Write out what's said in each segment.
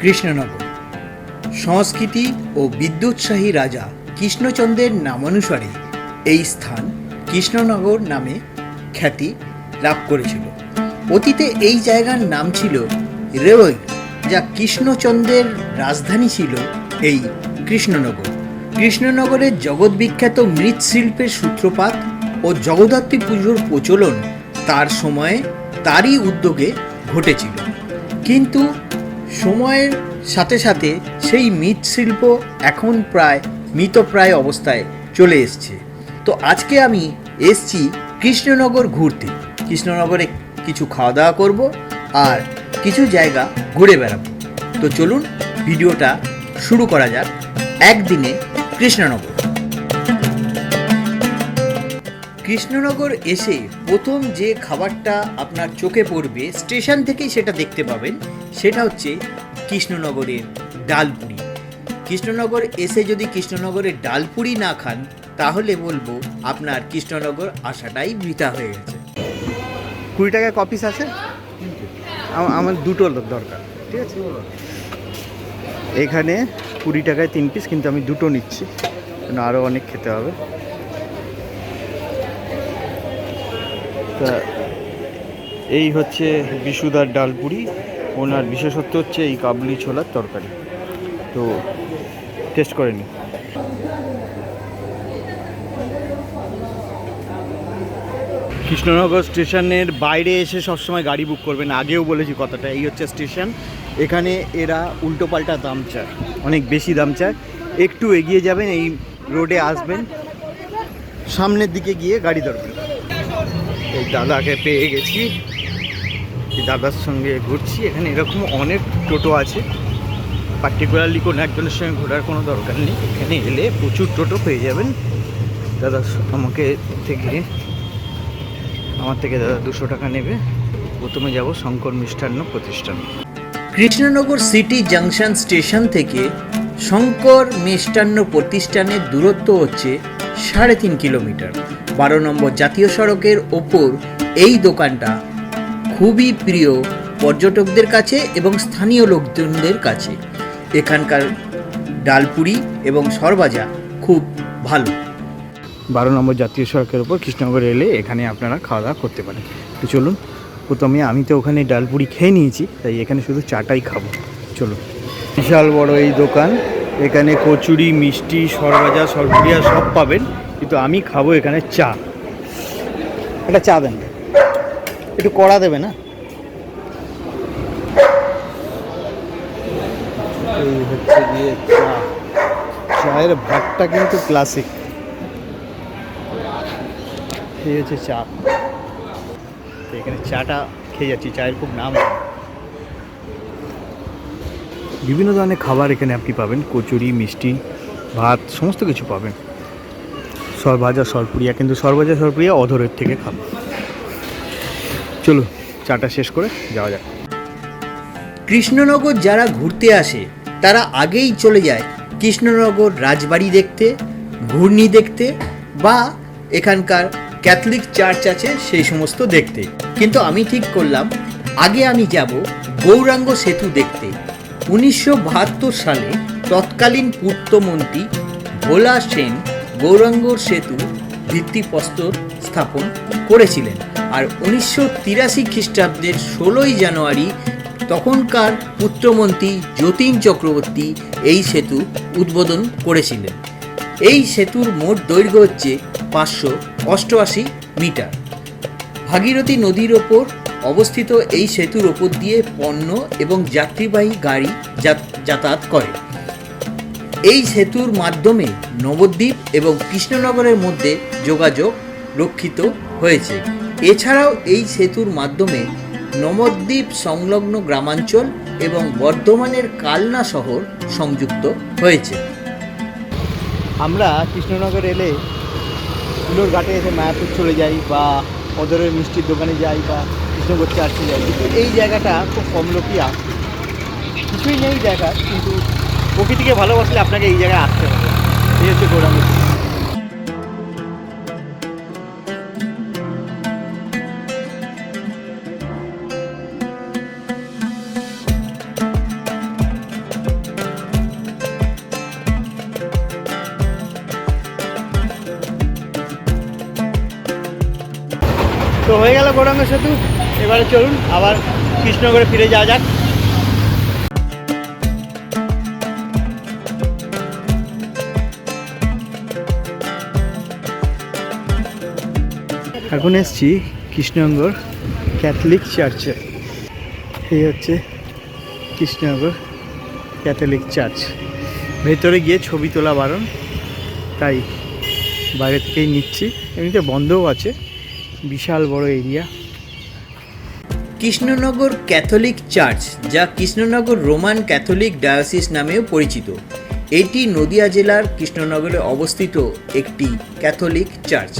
কৃষ্ণনগর। সংস্কৃতি ও বিদ্যুৎসাহী রাজা কৃষ্ণচন্দ্রের নামানুসারে এই স্থান কৃষ্ণনগর নামে খ্যাতি লাভ করেছিল। অতীতে এই জায়গার নাম ছিল রেওয় যা কৃষ্ণচন্দ্রের রাজধানী ছিল এই কৃষ্ণনগর। কৃষ্ণনগরের জগৎবিখ্যাত মৃৎশিল্পের সূত্রপাত ও জগদ্ধাত্রী পুজোর প্রচলন তার সময়ে তারই উদ্যোগে ঘটেছিল। কিন্তু সময়ের সাথে সাথে সেই মৃৎশিল্প এখন প্রায় মৃতপ্রায় অবস্থায় চলে এসছে। তো আজকে আমি এসছি কৃষ্ণনগর ঘুরতে। কৃষ্ণনগরে কিছু খাওয়া দাওয়া করব আর কিছু জায়গা ঘুরে বেড়াবো। তো চলুন ভিডিওটা শুরু করা যাক একদিনে কৃষ্ণনগর। কৃষ্ণনগর এসে প্রথম যে খাবারটা আপনার চোখে পড়বে, স্টেশন থেকেই সেটা দেখতে পাবেন সেটা হচ্ছে কৃষ্ণনগরের ডালপুরি। কৃষ্ণনগর এসে যদি কৃষ্ণনগরের ডালপুরি না খান, তাহলে বলব আপনার কৃষ্ণনগর আসাটাই বৃথা হয়ে গেছে। কুড়ি টাকায় কপিস আছে? আম- আমার দুটো দরকার। ঠিক আছে? এখানে কুড়ি টাকায় তিন পিস কিন্তু আমি দুটো নিচ্ছি। আরও অনেক খেতে হবে। তা এই হচ্ছে বিশুদার ডালপুরি। ওনার বিশেষত্ব হচ্ছে এই কাবলি ছোলার তরকারি। তো টেস্ট করে নিই কৃষ্ণনগর স্টেশনের বাইরে এসে সবসময় গাড়ি বুক করবেন। আগেও বলেছি কথাটা, এই হচ্ছে স্টেশন। এখানে এরা উল্টোপাল্টা দাম চায়, অনেক বেশি দাম চায়। একটু এগিয়ে যাবেন, এই রোডে আসবেন। সামনের দিকে গিয়ে গাড়ি ধরবেন। এই দাদাকে পেয়ে গেছি। দাদার সঙ্গে ঘুরছি, এখানে এরকম অনেক টোটো আছে। পার্টিকুলারলি কোনো একজনের সঙ্গে ঘোরার কোনো দরকার নেই। এখানে এলে প্রচুর টোটো পেয়ে যাবেন। দাদা আমাকে থেকে, আমার থেকে দাদা দুশো টাকা নেবে। প্রথমে যাব শঙ্কর মিষ্টান্ন প্রতিষ্ঠান। কৃষ্ণনগর সিটি জাংশন স্টেশন থেকে শঙ্কর মিষ্টান্ন প্রতিষ্ঠানের দূরত্ব হচ্ছে সাড়ে তিন কিলোমিটার। বারো নম্বর জাতীয় সড়কের ওপর এই দোকানটা খুবই প্রিয় পর্যটকদের কাছে এবং স্থানীয় লোকজনদের কাছে। এখানকার ডালপুরি এবং সরবাজা খুব ভালো। বারো নম্বর জাতীয় সড়কের ওপর কৃষ্ণনগর এলে এখানে আপনারা খাওয়া দাওয়া করতে পারেন। তো চলুন, প্রথমে আমি তো ওখানে ডালপুরি খেয়ে নিয়েছি, তাই এখানে শুধু চাটাই খাব। চলুন। বিশাল বড় এই দোকান, এখানে কচুরি, মিষ্টি সরভাজা সরপুরিয়া সব পাবেন, কিন্তু আমি খাব এখানে চা। একটা চা দেন। একটু কড়া দেবে না? এই হচ্ছে গিয়ে চা। চায়ের ভাতটা কিন্তু ক্লাসিক এই হচ্ছে চা। তো এখানে চাটা খেয়ে যাচ্ছি, চায়ের খুব নাম। বিভিন্ন ধরনের খাবার এখানে আপনি পাবেন, কচুরি, মিষ্টি, ভাত, সমস্ত কিছু পাবেন। সরভাজা, সরপুরিয়া, কিন্তু সরভাজা, সরপুরিয়া অধরের থেকে খাব। চলো, চাটা শেষ করে যাওয়া যাক। কৃষ্ণনগর যারা ঘুরতে আসে, তারা আগেই চলে যায় কৃষ্ণনগর রাজবাড়ি দেখতে, ঘূর্ণি দেখতে বা এখানকার ক্যাথলিক চার্চ আছে সেই সমস্ত দেখতে। কিন্তু আমি ঠিক করলাম, আগে আমি যাব গৌরাঙ্গ সেতু দেখতে। উনিশশো বাহাত্তর সালে তৎকালীন পূর্তমন্ত্রী ভোলা সেন গৌরাঙ্গ সেতু ভিত্তিপ্রস্তর স্থাপন করেছিলেন। আর উনিশশো তিরাশি খ্রিস্টাব্দের ষোলোই জানুয়ারি তখনকার পুত্রমন্ত্রী যতীন চক্রবর্তী এই সেতু উদ্বোধন করেছিলেন। এই সেতুর মোট দৈর্ঘ্য হচ্ছে পাঁচশো অষ্টআশি মিটার। ভাগীরথী নদীর ওপর অবস্থিত এই সেতুর ওপর দিয়ে পণ্য এবং যাত্রীবাহী গাড়ি যাতায়াত করে। এই সেতুর মাধ্যমে নবদ্বীপ এবং কৃষ্ণনগরের মধ্যে যোগাযোগ রক্ষিত হয়েছে। এছাড়াও এই সেতুর মাধ্যমে নবদ্বীপ সংলগ্ন গ্রামাঞ্চল এবং বর্ধমানের কালনা শহর সংযুক্ত হয়েছে। আমরা কৃষ্ণনগর এলে কুলোর ঘাটে এসে মায়াপুর চলে যাই বা অদরের মিষ্টির দোকানে যাই বা কৃষ্ণনগর চার্চে যাই। কিন্তু এই জায়গাটা খুব কম লোকই আসে। কিছুই নেই জায়গা, কিন্তু প্রকৃতিকে ভালোবাসলে আপনাকে এই জায়গায় আসতে হবে। এই হচ্ছে গৌরাঙ্গ গেল গৌরাঙ্গ সেতু। এবারে চলুন, আবার কৃষ্ণনগরে ফিরে যাওয়া যাক। এখন এসছি কৃষ্ণনগর ক্যাথলিক চার্চে। এই হচ্ছে কৃষ্ণনগর ক্যাথলিক চার্চ। ভেতরে গিয়ে ছবি তোলা বারণ, তাই বাইরে থেকেই নিচ্ছি। এমনিতে বন্ধও আছে। বিশাল বড় এরিয়া। কৃষ্ণনগর ক্যাথলিক চার্চ যা কৃষ্ণনগর রোমান ক্যাথলিক ডায়োসিস নামেও পরিচিত। এটি নদিয়া জেলার কৃষ্ণনগরে অবস্থিত একটি ক্যাথলিক চার্চ।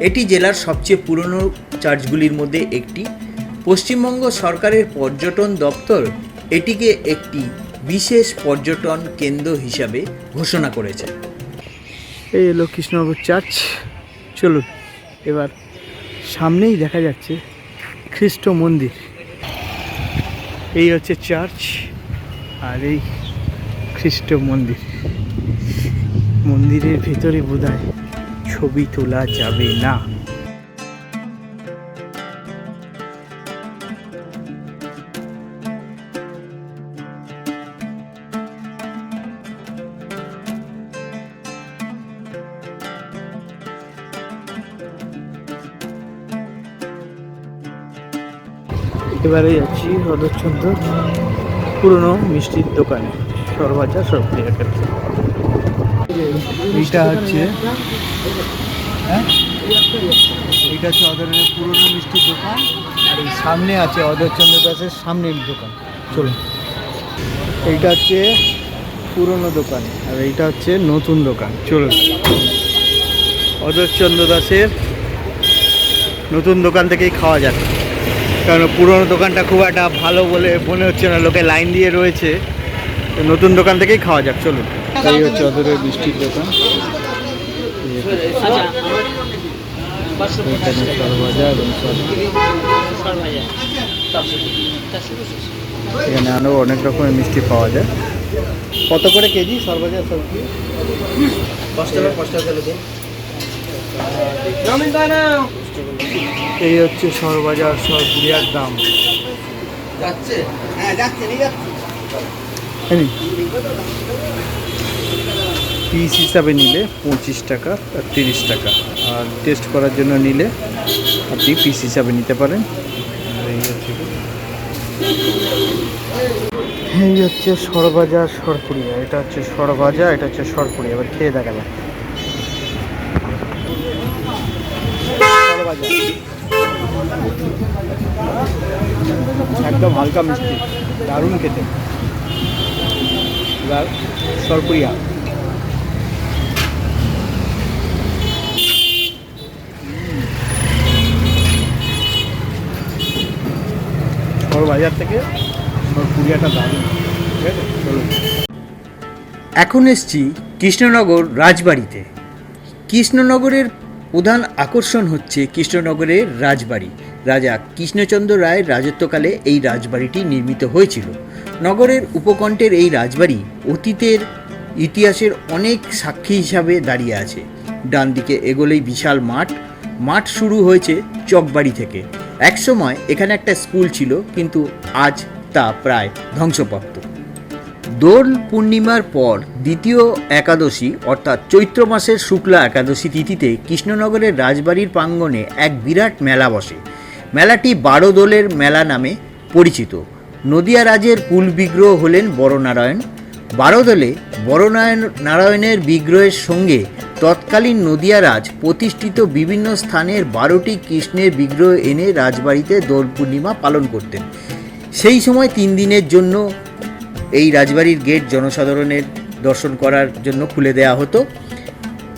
এটি জেলার সবচেয়ে পুরনো চার্চগুলির মধ্যে একটি। পশ্চিমবঙ্গ সরকারের পর্যটন দপ্তর এটিকে একটি বিশেষ পর্যটন কেন্দ্র হিসাবে ঘোষণা করেছে। এই এলো কৃষ্ণনগর চার্চ। চলুন এবার সামনেই দেখা যাচ্ছে খ্রিস্ট মন্দির। এই হচ্ছে চার্চ আর এই খ্রিস্ট মন্দির। মন্দিরের ভেতরে বোধহয় ছবি তোলা যাবে না। এবারে যাচ্ছি হদরচন্দ্র পুরনো মিষ্টির দোকানে, সরবাজা সরপ্রিয়ার কাছে। এইটা হচ্ছে হ্যাঁ? এইটা হচ্ছে অদরের পুরনো মিষ্টির দোকান, আর এই সামনে আছে অদরচন্দ্র দাসের সামনের দোকান। চলুন। এইটা হচ্ছে পুরনো দোকান, আর এইটা হচ্ছে নতুন দোকান। চলুন। অদরচন্দ্র দাসের নতুন দোকান থেকেই খাওয়া যাক কারণ পুরনো দোকানটা খুব একটা ভালো বলে মনে হচ্ছে না লোকে লাইন দিয়ে রয়েছে। তো নতুন দোকান থেকেই খাওয়া যাক চলুন। এই হচ্ছে অদূরের মিষ্টির দোকান। এখানে সরপুরি। এখানে আরও অনেক রকমের মিষ্টি পাওয়া যায়। কত করে কেজি সরভাজা সরপুরি এই হচ্ছে সরবাজার সরপুরিয়ার দাম। জানি পিস হিসাবে নিলে পঁচিশ টাকা আর তিরিশ টাকা। আর টেস্ট করার জন্য নিলে আপনি পিস হিসাবে নিতে পারেন। এই হচ্ছে। সরবাজার সরপুরিয়া। এটা হচ্ছে সরভাজা এটা হচ্ছে সরপুরিয়া। এবার খেয়ে দেখা যাক। একদম হালকা মিষ্টি। দারুণ খেতে। এবার সরপুরিয়া। বাজার থেকে সরপুরিয়াটা দারুণ। ঠিক আছে? চলুন। এখন এসছি কৃষ্ণনগর রাজবাড়িতে। কৃষ্ণনগরের প্রধান আকর্ষণ হচ্ছে কৃষ্ণনগরের রাজবাড়ি। রাজা কৃষ্ণচন্দ্র রায়ের রাজত্বকালে এই রাজবাড়িটি নির্মিত হয়েছিল। নগরের উপকণ্ঠের এই রাজবাড়ি অতীতের ইতিহাসের অনেক সাক্ষী হিসাবে দাঁড়িয়ে আছে। ডান দিকে এগোলেই বিশাল মাঠ। মাঠ শুরু হয়েছে চকবাড়ি থেকে। একসময় এখানে একটা স্কুল ছিল, কিন্তু আজ তা প্রায় ধ্বংসপ্রাপ্ত। দোল পূর্ণিমার পর দ্বিতীয় একাদশী, অর্থাৎ চৈত্র মাসের শুক্লা একাদশী তিথিতে কৃষ্ণনগরের রাজবাড়ির প্রাঙ্গণে এক বিরাট মেলা বসে। মেলাটি বারো দোলের মেলা নামে পরিচিত। নদিয়া রাজের কুল বিগ্রহ হলেন বড়নারায়ণ। বারোদলে বড়নারায়ণ, নারায়ণের বিগ্রহের সঙ্গে তৎকালীন নদিয়া রাজ প্রতিষ্ঠিত বিভিন্ন স্থানের বারোটি কৃষ্ণের বিগ্রহ এনে রাজবাড়িতে দোল পূর্ণিমা পালন করতেন। সেই সময় তিন দিনের জন্য এই রাজবাড়ির গেট জনসাধারণের দর্শন করার জন্য খুলে দেওয়া হতো।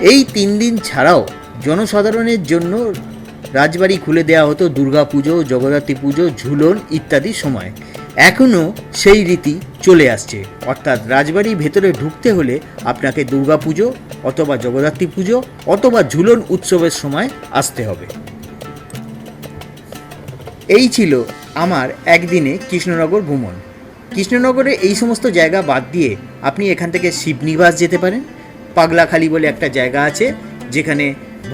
এই তিন দিন ছাড়াও জনসাধারণের জন্য রাজবাড়ি খুলে দেওয়া হতো দুর্গা পুজো জগদ্ধাত্রী পুজো, ঝুলন ইত্যাদি সময়। এখনও সেই রীতি চলে আসছে। অর্থাৎ রাজবাড়ির ভেতরে ঢুকতে হলে আপনাকে দুর্গা পুজো অথবা জগদ্ধাত্রী পুজো অথবা ঝুলন উৎসবের সময় আসতে হবে। এই ছিল আমার একদিনে কৃষ্ণনগর ভ্রমণ। কৃষ্ণনগরে এই সমস্ত জায়গা বাদ দিয়ে আপনি এখান থেকে শিবনিবাস যেতে পারেন। পাগলাখালি বলে একটা জায়গা আছে, যেখানে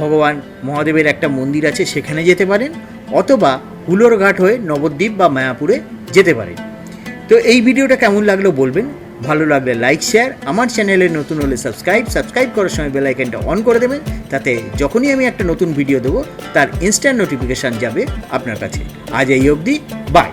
ভগবান মহাদেবের একটা মন্দির আছে, সেখানে যেতে পারেন, অথবা হুলোর ঘাট হয়ে নবদ্বীপ বা মায়াপুরে যেতে পারেন। তো এই ভিডিওটা কেমন লাগল বলবেন। ভালো লাগলে লাইক শেয়ার আমার চ্যানেলে নতুন হলে সাবস্ক্রাইব সাবস্ক্রাইব করার সময় বেল আইকনটা অন করে দেবেন, তাতে যখনই আমি একটা নতুন ভিডিও দেবো, তার ইনস্ট্যান্ট নোটিফিকেশান যাবে আপনার কাছে। আজ এই অবধি বাই